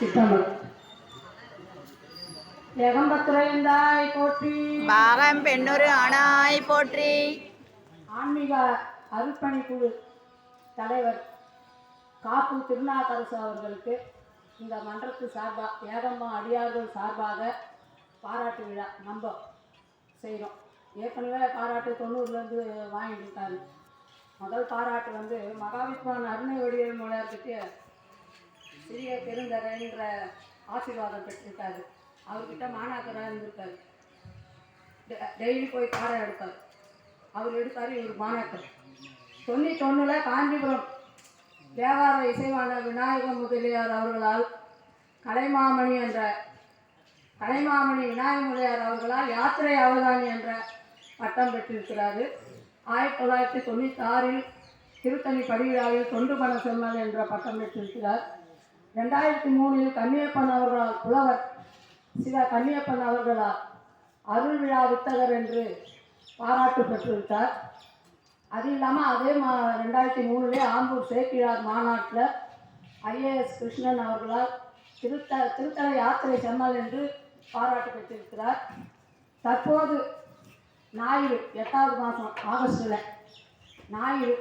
சித்தம்பரம். ஏகம்பத்துறைந்தாய் போற்றி. பாகம் பெண்ணொரு ஆணாய் போற்றி. ஆன்மீக அருட்பணி குழு தலைவர் காப்பு திருநாக்கரசு அவர்களுக்கு இந்த மன்றத்து சார்பாக ஏகம்மா அடியார்கள் சார்பாக பாராட்டு விழா நம்ம செய்கிறோம் ஏற்கனவே பாராட்டு தொண்ணூறுலேருந்து வாங்கிட்டு இருக்காரு. முதல் பாராட்டு வந்து மகாவித்வான் அருணை வடிவேல் மூலர்கிட்ட சிறிய பெருந்தரைன்ற ஆசீர்வாதம் பெற்றிருக்காரு. அவர்கிட்ட மாணாக்கராக இருந்திருக்காரு. டெ- டெய்லி போய் காரை எடுப்பார். அவர் எடுத்தார் இவர் மாணாக்கர். தொண்ணூத்தொன்னில் காஞ்சிபுரம். தேவார இசைவான விநாயக முதலியார் அவர்களால் கலைமாமணி என்ற கலைமாமணி விநாயக முதலியார் அவர்களால் யாத்திரை அவதானி என்ற பட்டம் பெற்றிருக்கிறாரு. ஆயிரத்தி தொள்ளாயிரத்தி தொண்ணூற்றி ஆறில் திருத்தணி படிவிழாவில் தொண்டு பண செம்மல் என்ற பட்டம் பெற்றிருக்கிறார். ரெண்டாயிரத்தி மூணில் கன்னியப்பன் அவர்களால் புலவர் சிவ கன்னியப்பன் அவர்களால் அருள் விழா வித்தகர் என்று பாராட்டு பெற்றிருக்கார் அது இல்லாமல் அதே மா ரெண்டாயிரத்தி மூணுலே ஆம்பூர் சேக்கிழார் மாநாட்டில் ஐஏஎஸ் கிருஷ்ணன் அவர்களால் திருத்த திருத்தல யாத்திரை செம்மல் என்று பாராட்டு பெற்றிருக்கிறார். தற்போது ஞாயிறு எட்டாவது மாதம் ஆகஸ்டில் ஞாயிறு.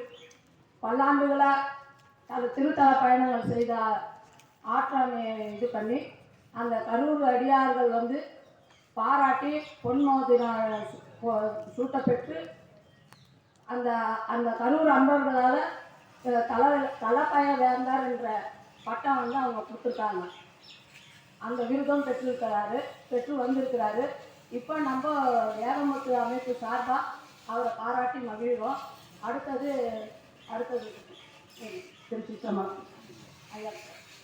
பல்லாண்டுகளாக அது திருத்தல பயணங்கள் செய்த ஆற்றாமை இது பண்ணி அந்த கரூர் அடியார்கள் வந்து பாராட்டி பொன்மோதிர சூட்டப்பெற்று அந்த அந்த கரூர் அன்பர்களால் தல தலைப்பய வேந்தார் என்ற பட்டம் வந்து அவங்க கொடுத்துருக்காங்க. அந்த விருதம் பெற்றிருக்கிறாரு பெற்று வந்திருக்கிறாரு. இப்போ நம்ம ஏகமுத்து அமைப்பு சார்பாக அவரை பாராட்டி மகிழ்வோம். அடுத்தது அடுத்தது திருச்சி சமம் ஐயா.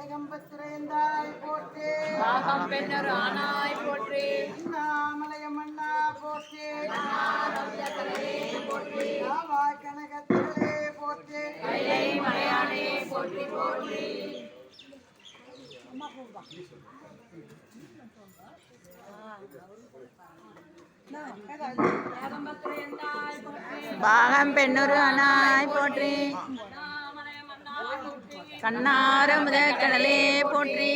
ஏகம்பத்துறைந்தாய் போற்றே. பாகம் பெண்ணொரு ஆணாய் பாகம் பெண்ணொரு அனாய் போற்றி. கண்ணார முதல் கடலே போற்றி.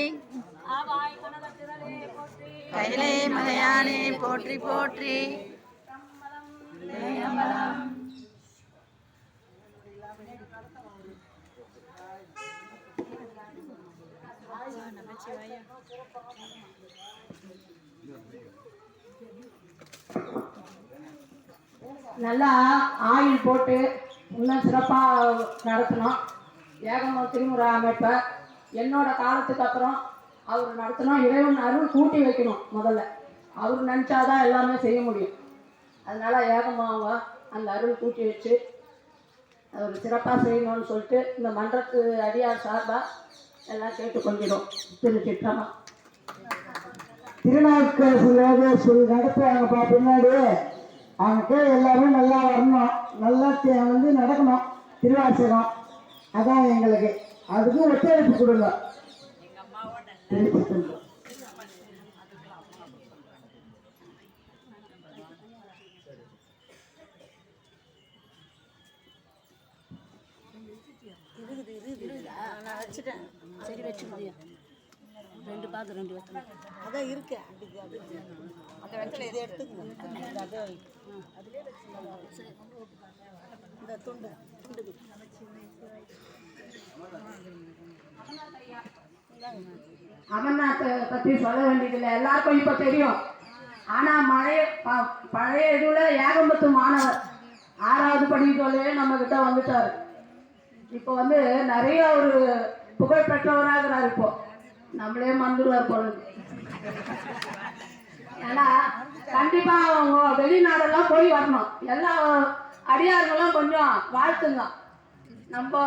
கைலை மலையானே போற்றி போற்றி. அம்பலம் நல்லா ஆயில் போட்டு இன்னும் சிறப்பாக நடத்தணும். ஏகமோ திருமுறை அமைப்பை என்னோட காலத்துக்கு அப்புறம் அவர் நடத்தணும். இறைவன் அருள் கூட்டி வைக்கணும் முதல்ல. அவர் நினச்சாதான் எல்லாமே செய்ய முடியும். அதனால ஏகமாக அந்த அருள் கூட்டி வச்சு அவர் சிறப்பாக செய்யணும்னு சொல்லிட்டு இந்த மன்றத்து அடியார் சார்பாக எல்லாம் கேட்டுக்கொள்கிறோம். திருச்சிற்றமா திருநாவுக்கரசு சொல் நடத்துவாங்கப்பா பின்னாடி. அவனுக்கு எல்லாமே நல்லா வரணும். நல்லா வந்து நடக்கணும். திருவாசகம். அதான் எங்களுக்கு. அதுக்கு ஒத்துழைப்பு கொடுங்க. திருச்சிற்றம்பலம். நான் வச்சுட்டேன் சரி வச்சு முடியும் ரெண்டு பாக்கு ரெண்டு வெத்தலை. அதான் இருக்கு அந்த வெத்தலை இதை எடுத்துக்கங்க. அதே இந்த துண்டு. துண்டு அமர்நாத்தை பற்றி சொல்ல வேண்டியதில்லை. எல்லாருக்கும் இப்போ தெரியும். ஆனால் மழைய ப- பழைய இதில் ஏகம்பத்து மாணவர். ஆறாவது படிக்கவே நம்ம கிட்ட வந்துட்டார். இப்போ வந்து நிறைய ஒரு புகழ் பெற்றவராகிறார் இப்போ நம்மளே மறந்துடுவார் போல. ஏன்னா கண்டிப்பா அவங்க வெளிநாடெல்லாம் போய் வரணும். எல்லா அடியார்களும் கொஞ்சம் வாழ்த்துங்க. நம்ம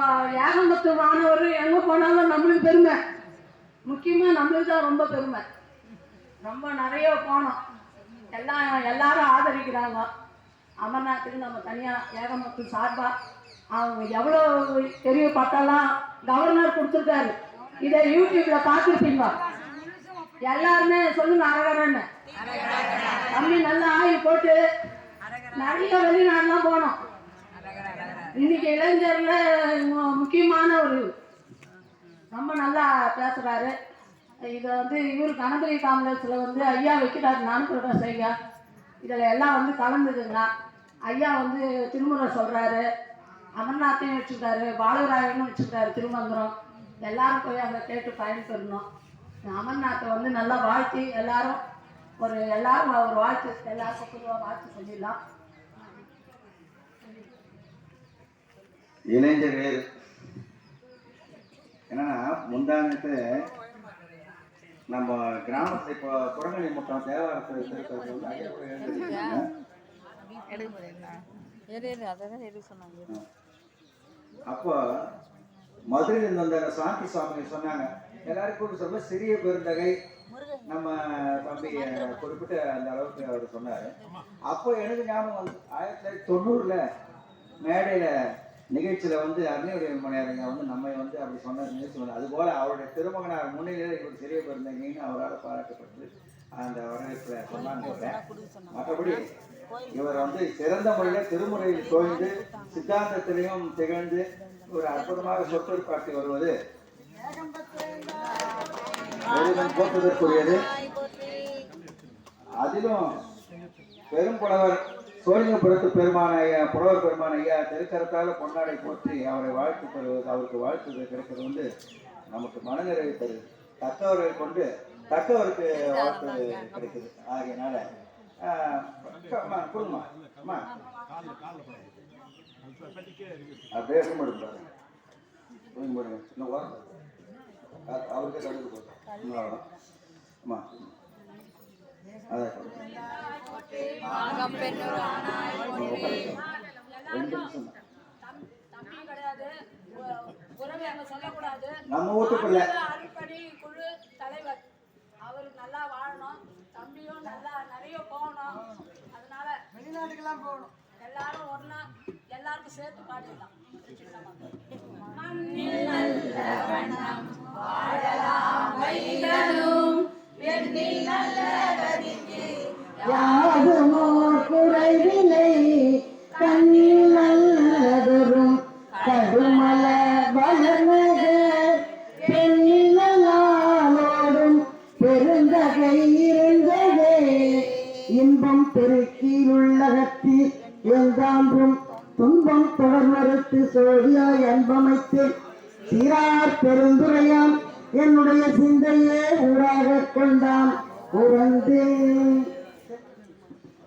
ஏகம்பத்து மாணவர் எங்க போனாலும் நம்மளுக்கு பெருமை. முக்கியமா நம்மளுக்கு தான் ரொம்ப பெருமை. ரொம்ப நிறைய போனோம். எல்லாம் எல்லாரும் ஆதரிக்கிறாங்க. அமர்நாத்துக்கு நம்ம தனியாக ஏகமத்து சார்பா. அவங்க எவ்வளோ பெரிய பட்டம்லாம் கவர்னர் கொடுத்துருக்காரு. இதை யூடியூப்ல பார்த்துருப்பீங்க எல்லாருமே சொல்லுங்க அரகரன்னு. தம்பி நல்லா ஆயில் போட்டு நிறைய வெளிநாடுலாம் போனோம். இன்னைக்கு இளைஞர்ல முக்கியமான ஒரு ரொம்ப நல்லா பேசுறாரு. இதை வந்து இவர் கணபதி காங்கிரஸில் வந்து ஐயா வைக்கிறாரு. நான் சொல்கிறேன் செய்யா இதில் எல்லாம் வந்து கலந்துக்குங்க. ஐயா வந்து திருமுறை சொல்கிறாரு அமர்நாத்தையும் வச்சுருக்காரு பாலராயனும் வச்சுருக்காரு திருமந்திரம். எல்லாரும் போய் அங்கே கேட்டு பயன்பெறணும் அமர்நாத்தை வந்து நல்லா வாழ்த்தி எல்லாரும் ஒரு எல்லாரும் ஒரு வாழ்த்து எல்லாருக்கும் பொதுவாக வாழ்த்து சொல்லிடலாம். இளைஞர் வேறு. ஏன்னா முந்தானத்து நம்ம கிராமத்துல இப்போ குரங்கணி முட்டம் தேவாரத்தை திருப்பதி வந்து ஐயா கூட எழுந்திருக்காங்க அப்போ மதுரையில் வந்த சாந்தி சுவாமி சொன்னாங்க. எல்லாருக்கும் சொல்ல சிறிய பெருந்தகை நம்ம தம்பி குறிப்பிட்ட அந்த அளவுக்கு அவர் சொன்னாரு. அப்போ எனக்கு ஞாபகம் வந்து ஆயிரத்தி தொள்ளாயிரத்தி தொண்ணூறுல மேடையில நிகழ்ச்சியில வந்து அக்னியுடைய மணியாரங்க வந்து நம்ம வந்து அப்படி சொன்ன நிகழ்ச்சி வந்து அதுபோல அவருடைய திருமகனார் முன்னிலையில் இவர் சிறிய பெருந்தகைன்னு அவரால் பாராட்டப்பட்டு அந்த வரவேற்புல சொன்னாங்க. மற்றபடி இவர் வந்து சிறந்த முறையில் திருமுறையில் தோய்ந்து சித்தாந்தத்திலையும் திகழ்ந்து ஒரு அற்புதமாக சொற்கொடுப்பாட்டி வருவது பெரிதும் போற்றுதற்குரியது அதிலும் பெரும் புலவர் சோழிங்கபுரத்து பெருமான ஐயா புலவர் பெருமான ஐயா திருக்கரத்தால் பொன்னாடை போற்றி அவரை வாழ்த்து பெறுவது அவருக்கு வாழ்த்து கிடைப்பது வந்து நமக்கு மனநிறைவு தருது. தக்கவரை கொண்டு தக்கவருக்கு வாழ்த்து கிடைக்குது. ஆகையினால அம்மா கொடுங்கம்மா அம்மா. அப்படியே கும்பிடுங்க இன்னும் ஓரம் அ- அவருக்கே கடுகு போட்டோம் அம்மா. நம்ம வீட்டுக்குள்ள அடிப்படை குழு தலைவர். அவர் நல்லா வாழணும். தம்பியும் நல்லா நிறைய போகணும். அதனால வெளிநாட்டுக்கெல்லாம் போகணும். எல்லாரும் ஒண்ணா எல்லாருக்கும் சேர்த்து பாடிடலாம். யாதுமோ குறைவில்லை கண்ணில் நல்லதொரும் கடுமல வளர்நகர் பெண்ணில் பெருந்தகை இருந்ததே இன்பம் பெருக்கியுள்ளகத்தி எங்கான்றும் துன்பம் தொடர்மறுத்து சோழியாய் அன்பமைத்து சீரார் பெருந்துரையான் என்னுடைய சிந்தையே ஊராகக் கொண்டான். உறந்தேன்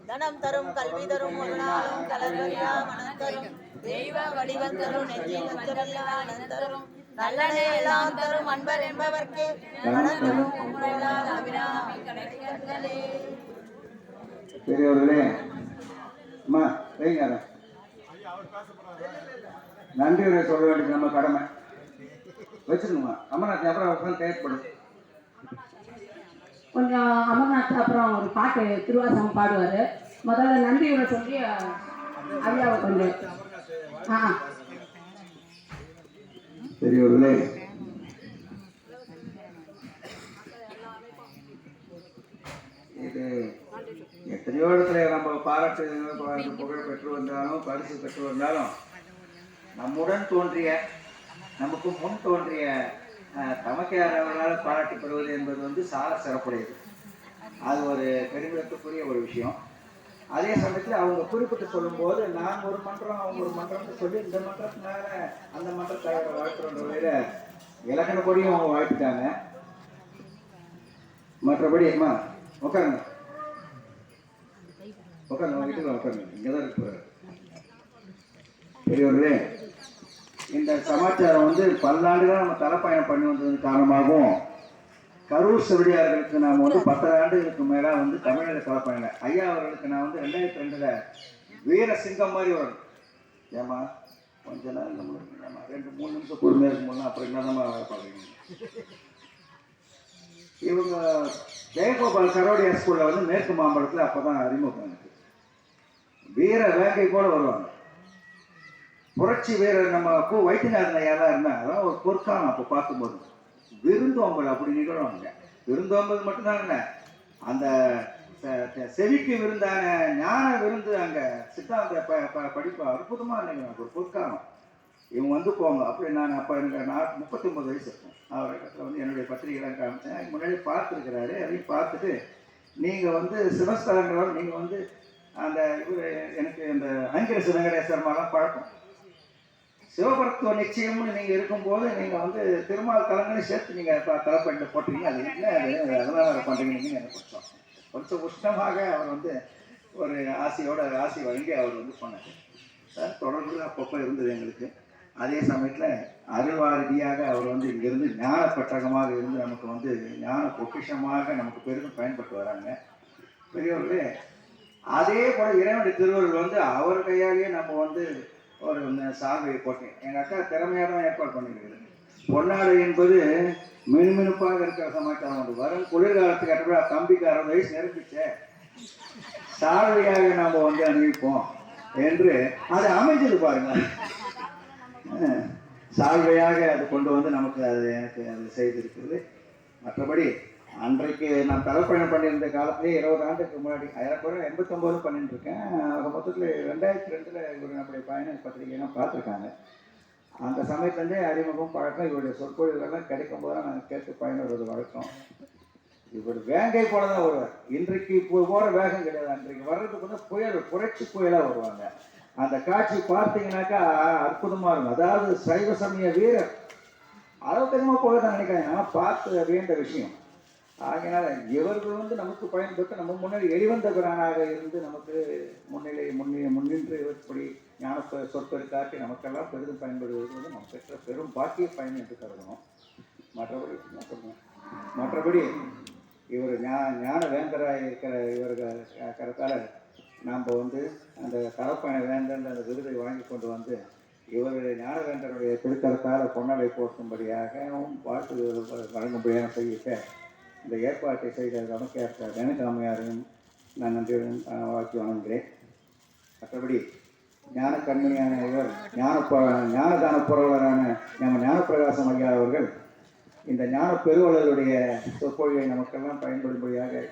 தனம் தரும் கல்வி தரும் ஒரு நாளும் கலர்வரியா மனம் தரும். தெய்வ வடிவம் தரும் நெஞ்சில் நஞ்சரில்லா மனம் தரும். நல்லனே எல்லாம் தரும் அன்பர் என்பவர்க்கு கும்பலால் அபிராமி பெரியவர்களே அம்மா அதை. நன்றி சொல்ல வேண்டியது நம்ம கடமை. வச்சுக்கணுமா அமர்நாத் அப்புறம் உட்காந்து தேவைப்படும் கொஞ்சம் அமர்நாத் அப்புறம் ஒரு பாட்டு திருவாசகம் பாடுவார். முதல்ல நன்றியுரை சொல்லி ஐயாவை கொஞ்சம் ஆ பெரியவர்களே இது எத்தனையோ இடத்துல நம்ம பாராட்டு புகழ் பெற்று வந்தாலும் பரிசு பெற்று வந்தாலும் நம்முடன் தோன்றிய நமக்கு முன் தோன்றிய தமக்கையார் அவர்களால் பாராட்டப்படுவது என்பது வந்து சால சிறப்புடையது. அது ஒரு பெருமிதத்துக்குரிய ஒரு விஷயம். அதே சமயத்தில் அவங்க குறிப்பிட்டு சொல்லும்போது நான் ஒரு மன்றம் அவங்க ஒரு மன்றம்னு சொல்லி இந்த மன்றத்தினால அந்த மன்றத்தாரோட வாழ்த்துறன்ற இலகை கூடியும் அவங்க வாழ்த்துட்டாங்க. மற்றபடி அம்மா உட்காருங்க உட்காருங்க உங்ககிட்ட உட்காருங்க இங்கே தான் இருக்கு பெரியவர்களே இந்த சமாச்சாரம் வந்து பல்லாண்டுகளாக நம்ம தலைப்பயணம் பண்ணி வந்ததன் காரணமாகவும் கரூர் செவிலியார்களுக்கு நாம் வந்து பத்தரை ஆண்டுகளுக்கு மேலே வந்து தமிழக தலைப்பயணம். ஐயா அவர்களுக்கு நான் வந்து ரெண்டாயிரத்தி ரெண்டில் வீர சிங்கம் மாதிரி வரும் ஏமா கொஞ்ச நேரம் நம்மளுக்கு ஏமா ரெண்டு மூணு நிமிஷம் பொறுமையாக இருக்கும்னா அப்புறம் என்னதான் வேலை பார்க்குறீங்க. இவங்க ஜெயகோபால் கரோடியா ஸ்கூலில் வந்து மேற்கு மாம்பழத்தில் அப்போ தான் அறிமுகம் எனக்கு வீர வேங்கை கூட வருவாங்க. புரட்சி வீரர் நம்ம பூ வைத்தியநாதன் ஐயா தான் இருந்தாங்க அதான் ஒரு பொற்காலம் அப்போ பார்க்கும்போது. விருந்தோம்பல் அப்படி நிகழ்வாங்க விருந்தோம்பல் மட்டும்தான் இல்லை. அந்த செவிக்கு விருந்தான ஞான விருந்து அங்கே சித்தாந்த ப ப- படிப்பு அற்புதமாக நிகழ்வாங்க ஒரு பொற்காலம். இவங்க வந்து போங்க. அப்படி நான் அப்போ எனக்கு நான் முப்பத்தொம்பது வயசு இருக்கும். இடத்துல வந்து என்னுடைய பத்திரிகைலாம் காமிச்சேன். முன்னாடி பார்த்துருக்கிறாரு. அதையும் பார்த்துட்டு நீங்கள் வந்து சிவஸ்தலங்களோட நீங்கள் வந்து அந்த இவர் எனக்கு அந்த அங்கிர சிவகணேஸ்வரர் மாதிரிலாம் பழக்கம். சிவபரத்துவ நிச்சயம்னு நீங்கள் இருக்கும்போது நீங்கள் வந்து திருமால் தலங்களையும் சேர்த்து நீங்கள் தலைப்பட்டு போட்டீங்க அது என்ன? அதெல்லாம் வேறு பண்ணுறீங்கன்னு எனக்கு கொஞ்சம் கொஞ்சம் உஷ்ணமாக அவர் வந்து ஒரு ஆசையோட ஆசை வழங்கி அவர் வந்து சொன்னார். சார் தொடர்பு அப்பப்போ இருந்தது எங்களுக்கு. அதே சமயத்தில் அருள்வாரதியாக அவர் வந்து இங்கிருந்து ஞான பட்டகமாக இருந்து நமக்கு வந்து ஞான பொக்கிஷமாக நமக்கு பெரிதும் பயன்பட்டு வராங்க. பெரியவர்களே அதே போல இறைவனுடைய திருவருள் வந்து அவர் கையாலேயே நம்ம வந்து ஒரு சாகை போட்டேன். எங்கள் அக்கா திறமையாக தான் ஏற்பாடு பண்ணியிருக்குது பொன்னாடை என்பது மினுமினுப்பாக இருக்கிற சமாச்சாரம் உண்டு. வரும் குளிர்காலத்துக்கு அப்புறம் தம்பிக்கு அறுபது வயசு நெருப்பிச்சே சால்வையாக நாம் வந்து அணிவிப்போம் என்று அது அமைஞ்சது பாருங்க. சால்வையாக அது கொண்டு வந்து நமக்கு அது எனக்கு அது செய்திருக்கிறது. மற்றபடி அன்றைக்கு நான் தலைப்பயணம் பண்ணியிருந்த காலத்திலே இருபது ஆண்டுக்கு முன்னாடி ஏறக்குறைய எண்பத்தொம்போது பண்ணிட்டு இருக்கேன் ஆக மொத்தத்தில் ரெண்டாயிரத்தி ரெண்டில் இவர் நம்முடைய பயண பார்த்துருக்காங்க. அந்த சமயத்துலேருந்தே அறிமுகம் பழக்கம் இவருடைய சொற்பொழிவுகள்லாம் கிடைக்கும் போதெல்லாம் நாங்கள் கேட்டு பயன்படுவது வழக்கம். இவர் வேங்கை போல தான் வருவார். இன்றைக்கு இப்போ போகிற வேகம் கிடையாது. அன்றைக்கு வர்றதுக்கு வந்து புயல் புரட்சி புயலாக வருவாங்க. அந்த காட்சி பார்த்தீங்கன்னாக்கா அற்புதமாக இருக்கும். அதாவது சைவ சமய வீரர். அளவுக்கு அதிகமாக போக தான் நினைக்காங்க நான் பார்த்து வேண்ட விஷயம். ஆகினால் இவர்கள் வந்து நமக்கு பயன்பட்டு நம்ம முன்னாடி எளிவந்த பிரானாக இருந்து நமக்கு முன்னிலை முன்னே முன்னின்று இப்படி ஞான சொ- சொற்பொரு காட்டி நமக்கெல்லாம் பெரிதும் பயன்படுவது வந்து நம்ம பெற்ற பெரும் பாக்கிய பயன் என்று கருதணும். மற்றபடி என்ன மற்றபடி இவர் ஞா ஞான வேந்தராக இருக்கிற இவர்கள் கருத்தால் நாம் வந்து அந்த தரப்பயண வேந்தன் அந்த விருதை வாங்கி கொண்டு வந்து இவருடைய ஞானவேந்தருடைய திருக்கரத்தால் பொன்னலை போற்றும்படியாகவும் வாழ்த்து வழங்கும்படியாக செய்யிட்ட இந்த ஏற்பாட்டை செய்த நமக்கு கணக்காமையாரையும் நான் நன்றியுடன் வாழ்த்து வணங்குகிறேன். மற்றபடி ஞான கண்மணியான இவர் ஞான ஞானதான புரவலரான நம்ம ஞானப்பிரகாசம் ஐயா அவர்கள் இந்த ஞான பெருவலருடைய சொற்பொழிவை நமக்கெல்லாம் பயன்படும்படியாக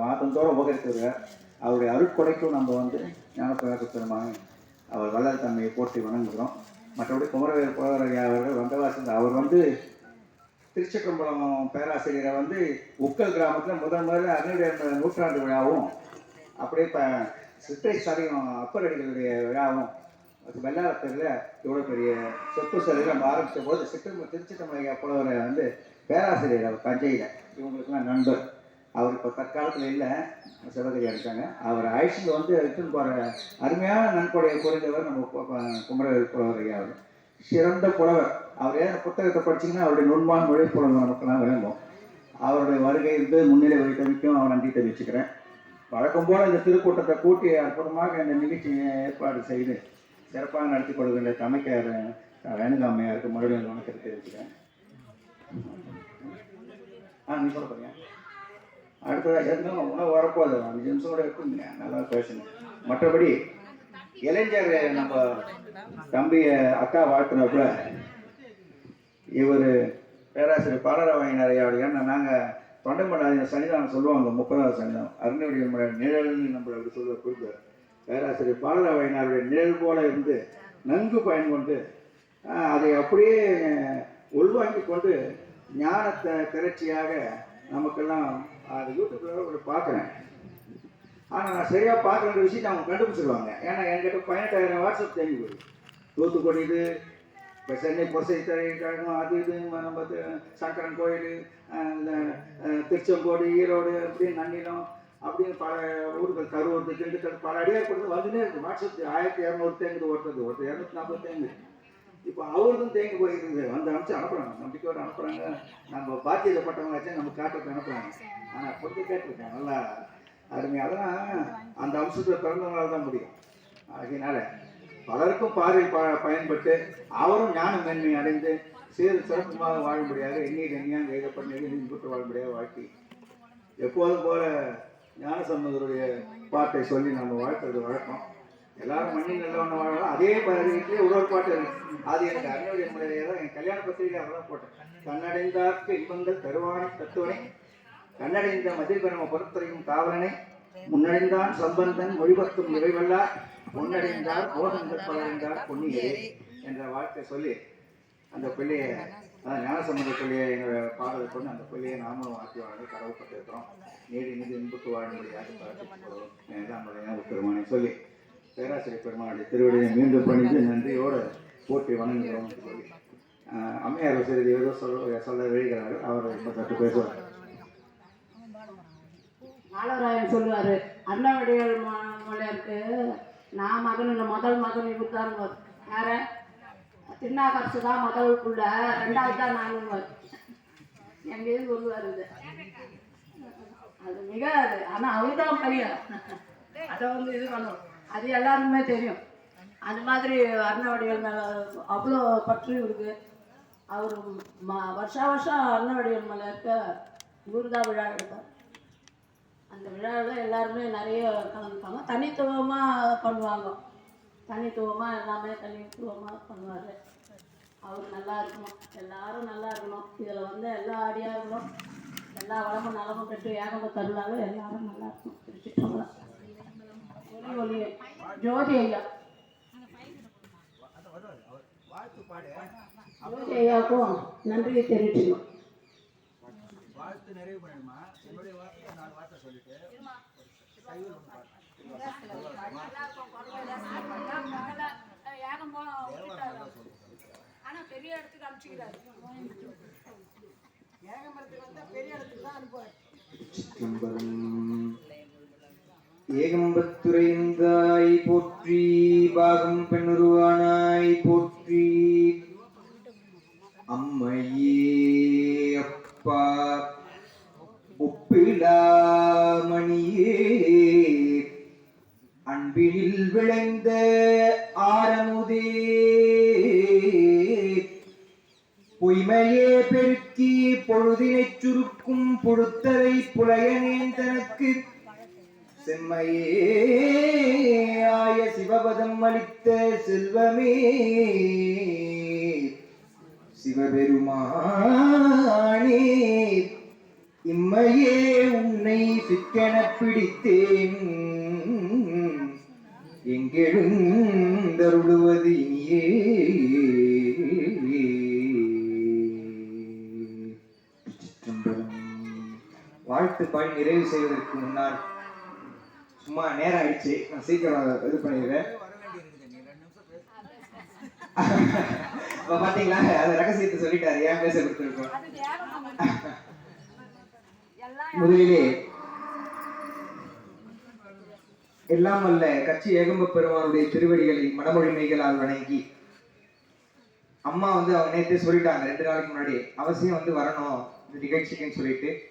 மாதந்தோறும் உபகரித்து அவருடைய அருட்கொடைக்கும் நம்ம வந்து ஞானப்பிரகாச பெருமானை அவர் வள்ளல் தன்மையை போற்றி வணங்குகிறோம். மற்றபடி குமரவேல் புலவர் ஐயா அவர்கள் வந்தவாசி அவர் வந்து திருச்சக்கம்பலம் பேராசிரியரை வந்து உக்கல் கிராமத்தில் முதல் முதல்ல அருளுடைய நூற்றாண்டு விழாவும் அப்படியே இப்போ சிற்றை சாரியம் அப்பர் அடிகளுடைய விழாவும் அது வெள்ளாளத்தூரில் இவ்வளோ பெரிய சொத்து சிலையில் நம்ம ஆரம்பித்த போது சித்திரம் திருச்சிற்றம்பலையா புலவரை வந்து பேராசிரியர் அவர் தஞ்சையில். இவங்களுக்குலாம் நண்பர். அவர் இப்போ தற்காலத்தில் இல்லை சிவகரி இருக்காங்க. அவர் அழைச்சிட்டு வந்து எடுத்துன்னு போகிற அருமையான நன்கொடையை புரிந்தவர் நம்ம கு- குமரவேல் புலவர் ஐயா அவர் சிறந்த புலவர். அவர் ஏன் புத்தகத்தை படிச்சீங்கன்னா அவருடைய நுண்மான் மொழி புலவர் நமக்கெல்லாம் விளங்கும். அவருடைய வருகை இருந்து முன்னிலை வைத்தமைக்கும் அவர் நன்றி தெரிவிச்சுக்கிறேன். வழக்கம் போல இந்த திருக்கூட்டத்தை கூட்டி அற்புதமாக இந்த நிகழ்ச்சியை ஏற்பாடு செய்து சிறப்பாக நடத்தி கொடுக்கின்ற தமைக்கார் வேணுகாமையாருக்கு மறுபடியும் வணக்கத்தை தெரிவிச்சுக்கிறேன். ஆ நீ சொல்ல பாருங்க அடுத்ததாக இருந்தாலும் உணவு வரப்போகுது? அஞ்சு நிமிஷம் கூட இருக்குங்க. நல்லா பேசுங்க. மற்றபடி இளைஞர் நம்ம தம்பியை அக்கா வாழ்த்துனப்ப இவர் பேராசிரியர் பாலராவாயினார் ஐயாவுடைய நாங்கள் தொண்டைமண்டாதி சன்னிதானம் சொல்லுவாங்க முப்பதாவது சன்னிதானம். அருணுடைய நிழல்னு நம்மளை அப்படி சொல்ல குறிப்பு பேராசிரியர் பாலராவாயினாருடைய நிழல் போல இருந்து நன்கு பயன் கொண்டு அதை அப்படியே உள்வாங்கி கொண்டு ஞானத்தை திரட்சியாக நமக்கெல்லாம் அது யூடியூப்ல ஒரு பார்க்குறேன். ஆனால் நான் சரியாக பார்க்குற விஷயத்தை அவங்க கண்டுபிடிச்சிருவாங்க. ஏன்னா என்கிட்ட பதினெட்டாயிரம் வாட்ஸ்அப் தேங்கி போகுது தூத்துக்குடி இது இப்போ சென்னை பொசை கழகம் அது இது நம்ம சங்கரன் கோயில் இந்த திருச்செங்கோடு ஈரோடு அப்படின்னு நன்னிலம் அப்படின்னு பல ஊர்கள் கரூர் திண்டுக்கல் பல அடியார் கொடுத்து வந்துனே இருக்கு வாட்ஸ்அப் ஆயிரத்தி இரநூறு தேங்குது ஒருத்தது ஒருத்தர் இரநூத்தி நாற்பது தேங்குது இப்போ அவருக்கும் தேங்கி போயிருக்குது வந்து அனுப்பிச்சு அனுப்புறாங்க நம்பிக்கையோட அனுப்புறாங்க நம்ம பாக்கியப்பட்டவங்க வச்சு நம்ம காட்டுறதுக்கு அனுப்புறாங்க ஆனால் பொறுத்து கேட்டிருக்கேன் நல்லா அருமை அதெல்லாம் அந்த அம்சத்தில் பிறந்தவங்களால தான் முடியும் அதனால பலருக்கும் பார்வை ப பயன்பட்டு அவரும் ஞான மேன்மை அடைந்து சீர் சிறப்புமாக வாழும்படியாக எண்ணீர் எண்ணியாக எழுதப்பட்ட இன்புற்று வாழும்படியாக வாழ்க்கை. எப்போதும் போல ஞான சம்பந்தருடைய பாட்டை சொல்லி நம்ம வாழ்த்துறது வழக்கம். எல்லாரும் மண்ணில் நல்லவன வாழலாம். அதே பதவியிலே ஒரு ஒரு பாட்டு அது எனக்கு அருணுடைய முறையிலே தான் என் கல்யாண பத்திரிகை அதெல்லாம் போட்டேன். கண்ணடைந்தார்க்கு இன்பங்கள் தருவானை தத்துவனை கண்ணடைந்த மதில் பெரும பொறுத்தரையும் காவலனை முன்னடைந்தான் சம்பந்தன் மொழிபத்தும் இறைவல்லார். முன்னடைந்தார் போகங்கள் பலடைந்தார் பொன்னியே என்ற வார்த்தை சொல்லி அந்த பிள்ளையை அதான் ஞானசம்பந்த பிள்ளையை எங்கள் பாடலை கொண்டு அந்த பிள்ளையை நாமளும் ஆக்கி வாழ்ந்து கடவுப்பட்டிருக்கிறோம். நீடி நிதி இன்புக்கு வாழும்படியாக பிரார்த்திக்கிறோம்? நம்முடைய பெருமானை சொல்லி பேராசிரியர் பெருமானுடைய திருவடியை மீண்டும் பணிந்து நன்றியோடு போட்டி வணங்குகிறோம். சொல்லி அம்மையார் சிறிது ஏதோ சொல்ல சொல்ல விழுகிறார்கள். அவர் இப்போ தட்டு பேசுவார். நாலராயன் சொல்லுவார் அண்ணாவுடைய மலையருக்கு நான் மகன் இல்லை முதல் மகன் இவர் தான் யார? திருநாகரசு தான் முதல் ரெண்டாவது தான் நானுங்குவார் எங்கேயும் சொல்லுவார் இது அது மிக அது. ஆனால் அவர் தான் பையன். அதை வந்து இது பண்ணும். அது எல்லாருக்குமே தெரியும். அந்த மாதிரி அண்ணாவடிகள் மேலே அவ்வளோ பற்று இருக்கு. அவர் ம வருஷா வருஷம் அன்னவடிகள் மேலே இருக்க குருதா விழா எடுப்பார். அந்த விழாவில் எல்லாருமே நிறைய கலந்துப்பாங்க. தனித்துவமாக பண்ணுவாங்க. தனித்துவமாக எல்லாமே தனித்துவமாக பண்ணுவார். அவர் நல்லா இருக்கணும். எல்லாரும் நல்லா இருக்கணும். இதில் வந்து எல்லா அடியார்களும் எல்லா வளமும் நலமும் பெற்று ஏகமும் தருளாலும் எல்லாரும் நல்லா இருக்கணும். திருச்சிட்டவங்கள ஒளி ஒளி ஜோதி ஐயா. ஜோதி ஐயாவுக்கும் நன்றியை தெரிவிச்சுக்கணும். வாழ்த்து நிறைவு பண்ணணுமா என்னுடைய வார்த்தை நாலு வார்த்தை சொல்லிட்டு ஆனா பெரிய இடத்துக்கு அனுப்பிச்சுக்கிறாரு ஏகம்பத்துரைந்தாய் போற்றி பாகம் பெண்ணுருவானாய் போற்றி. அம்மையே அப்பா ஒப்பிலாமணியே அன்பினில் விளைந்த ஆரமுதே. பொய்மையே பெருக்கி பொழுதினைச் சுருக்கும் பொழுத்தலை புலையனேன் தனக்கு செம்மையே ஆய சிவபதம் அளித்த செல்வமே. சிவபெருமானே இம்மையே உன்னை சிக்கென பிடித்தேன். எங்கெழுந்தருளுவது இனியே. வாழ்த்து பாடி நிறைவு செய்வதற்கு முன்னால் சும்மா நேரம் ஆயிடுச்சு. நான் சீக்கிரம் இது பண்ணிடுறேன். இப்ப பாத்தீங்களா? அது ரகசியத்தை சொல்லிட்டாரு. ஏன் பேச கொடுத்துருக்கோம் முதலிலே எல்லாம் அல்ல கட்சி ஏகம்ப பெருமானுடைய திருவடிகளை மனமொழிமைகளால் வணங்கி. அம்மா வந்து அவங்க நேற்றே சொல்லிட்டாங்க ரெண்டு நாளைக்கு முன்னாடி அவசியம் வந்து வரணும் இந்த நிகழ்ச்சிக்குன்னு சொல்லிட்டு.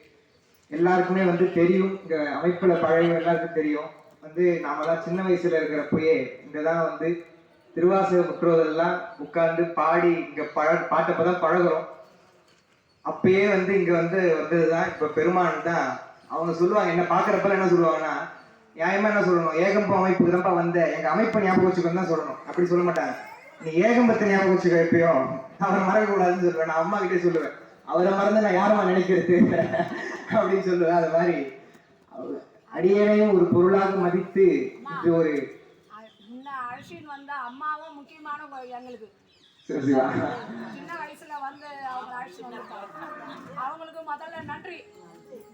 எல்லாருக்குமே வந்து தெரியும் இந்த அமைப்புல பழைய எல்லாருக்கும் தெரியும். வந்து நாமெல்லாம் சின்ன வயசுல இருக்கிறப்பயே இங்கதான் வந்து திருவாசக முற்றோதெல்லாம் உட்கார்ந்து பாடி இங்க பழ பாட்டப்பதான் பழகுறோம். அப்பயே வந்து இங்க வந்து வந்ததுதான் இப்ப பெருமான் தான். அவங்க சொல்லுவாங்க என்ன பாக்குறப்பல என்ன சொல்லுவாங்கன்னா நியாயமா என்ன சொல்லணும்? ஏகம்ப அமைப்புக்கு தான்ப்பா வந்த. எங்க அமைப்பை ஞாபகம் வச்சுக்கணும் தான் சொல்லணும். அப்படி சொல்ல மாட்டாங்க. நீ ஏகம்பத்தை ஞாபகம் வச்சுக்க எப்பயோ அவரை மறக்க கூடாதுன்னு சொல்லுவேன். நான் அம்மா கிட்டே சொல்லுவேன். அவரை மறந்து நான் யாரமா நினைக்கிறது? அப்படின்னு சொல்லுவேன். அது மாதிரி அடியனையும் ஒரு பொருளாக மதித்து இது ஒரு அழைச்சின்னு வந்த அம்மாவும் முக்கியமான எங்களுக்கு. சின்ன வயசுல வந்து அவங்க வந்திருக்காங்க அவங்களுக்கு முதல்ல நன்றி.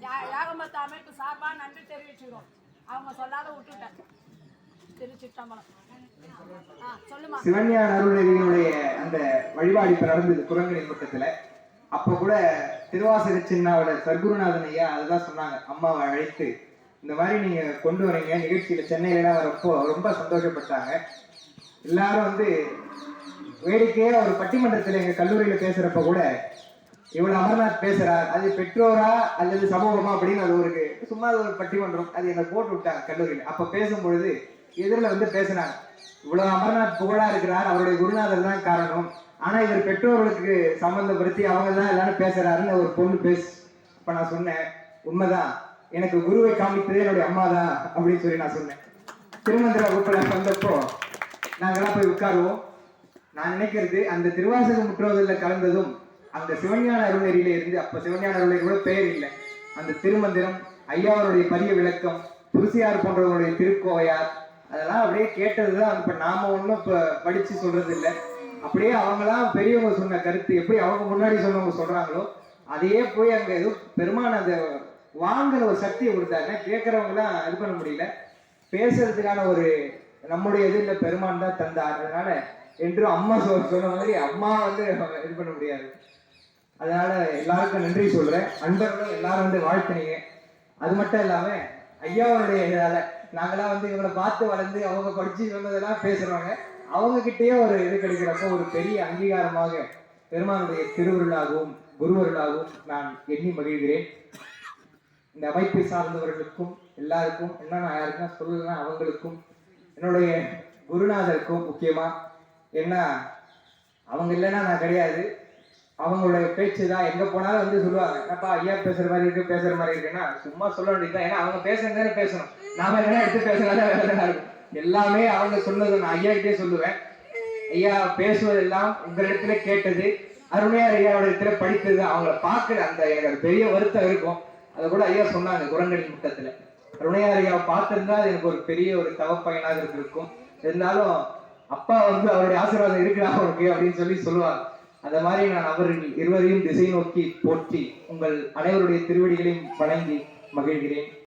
யாகமத்த அமைப்பு சார்பா நன்றி தெரிவிச்சுக்கிறோம். அவங்க சொல்லாத விட்டுட்டேன். திருச்சிட்டம்பலம் ஆ அந்த வழிபாடு இப்ப நடந்தது குரங்கணி கூட்டத்துல அப்ப கூட திருவாசக சின்னாவோட சர்க்குருநாதன் ஐயா அதுதான் சொன்னாங்க. அம்மாவை அழைத்து இந்த மாதிரி நீங்க கொண்டு வரீங்க நிகழ்ச்சியில சென்னையிலாம் வரப்போ ரொம்ப சந்தோஷப்பட்டாங்க. எல்லாரும் வந்து வேடிக்கையா ஒரு பட்டிமன்றத்தில் எங்க கல்லூரியில பேசுறப்ப கூட இவ்வளவு அமர்நாத் பேசுறார் அது பெற்றோரா அல்லது சமூகமா அப்படின்னு அது ஒரு சும்மா அது ஒரு பட்டிமன்றம். அது என்னை போட்டு விட்டாங்க கல்லூரியில். அப்ப பேசும்பொழுது எதிரில் வந்து பேசினாங்க இவ்வளவு அமர்நாத் புகழா இருக்கிறார் அவருடைய குருநாதர் தான் காரணம். ஆனா இவர் பெற்றோர்களுக்கு சம்பந்தப்படுத்தி அவங்க தான் எல்லாரும் பேசுறாருன்னு ஒரு பொண்ணு பேசு அப்ப நான் சொன்னேன் உண்மைதான். எனக்கு குருவை காமித்தது என்னுடைய அம்மா தான் அப்படின்னு சொல்லி நான் சொன்னேன். திருமந்திர வகுப்புல வந்தப்போ நாங்கெல்லாம் போய் உட்காருவோம். நான் நினைக்கிறது அந்த திருவாசக முற்றோதலில் கலந்ததும் அந்த சிவஞான அருணரியில இருந்து அப்ப சிவஞான அருளை கூட பெயர் இல்லை. அந்த திருமந்திரம் ஐயாவருடைய பரிய விளக்கம் துருசியார் போன்றவருடைய திருக்கோவையார் அதெல்லாம் அப்படியே கேட்டதுதான். இப்ப நாம ஒன்றும் இப்ப படிச்சு சொல்றது இல்லை அப்படியே அவங்களாம் பெரியவங்க சொன்ன கருத்து எப்படி அவங்க முன்னாடி சொன்னவங்க சொல்றாங்களோ அதையே போய் அங்க எதுவும் பெருமான அந்த வாங்குற ஒரு சக்தியை கொடுத்தாங்க கேட்கறவங்களாம் இது பண்ண முடியல. பேசுறதுக்கான ஒரு நம்முடைய இது இல்லை பெருமான் தான் தந்தார். அதனால என்றும் அம்மா சொ- சொன்ன மாதிரி அம்மா வந்து இது பண்ண முடியாது. அதனால எல்லாருக்கும் நன்றி சொல்றேன். அன்பர்களும் எல்லாரும் வந்து வாழ்த்துனீங்க. அது மட்டும் இல்லாம ஐயாவுடைய இதால நாங்களாம் வந்து இவங்களை பார்த்து வளர்ந்து அவங்க படிச்சு சொன்னதெல்லாம் பேசுறவங்க அவங்க கிட்டயே ஒரு இது கிடைக்கிறப்போ ஒரு பெரிய அங்கீகாரமாக பெருமானுடைய திருவருளாகவும் குருவருளாகவும் நான் எண்ணி மகிழ்கிறேன். இந்த அமைப்பை சார்ந்தவர்களுக்கும் எல்லாருக்கும் என்ன நான் யாருக்குன்னா சொல்லலாம் அவங்களுக்கும் என்னுடைய குருநாதருக்கும் முக்கியமா என்ன அவங்க இல்லைன்னா நான் கிடையாது. அவங்களுடைய பேச்சு தான் எங்க போனாலும் வந்து சொல்லுவாங்க. என்னப்பா ஐயா பேசுற மாதிரி இருக்கு பேசுற மாதிரி இருக்குன்னா சும்மா சொல்ல வேண்டியதுதான் ஏன்னா அவங்க பேசுறதுன்னு பேசணும். நாம என்ன எடுத்து பேசுறதா வேலை இருக்கும் எல்லாமே அவங்க சொன்னது நான் ஐயா கிட்டே சொல்லுவேன். ஐயா பேசுவதெல்லாம் உங்களிடத்துல கேட்டது அருமையார் ஐயாவோட இடத்துல படித்தது அவங்கள பார்க்கல அந்த எனக்கு அது பெரிய வருத்தம் இருக்கும். அதை கூட ஐயா சொன்னாங்க குரங்கணி முட்டத்துல. அருணையார் ஐயாவை பார்த்திருந்தா அது எனக்கு ஒரு பெரிய ஒரு தவப்பயனாக இருந்திருக்கும் இருந்தாலும் அப்பா வந்து அவருடைய ஆசீர்வாதம் இருக்குடா அவருக்கு அப்படின்னு சொல்லி சொல்லுவாங்க. அந்த மாதிரி நான் அவர்கள் இருவரையும் திசை நோக்கி போற்றி உங்கள் அனைவருடைய திருவடிகளையும் வணங்கி மகிழ்கிறேன்.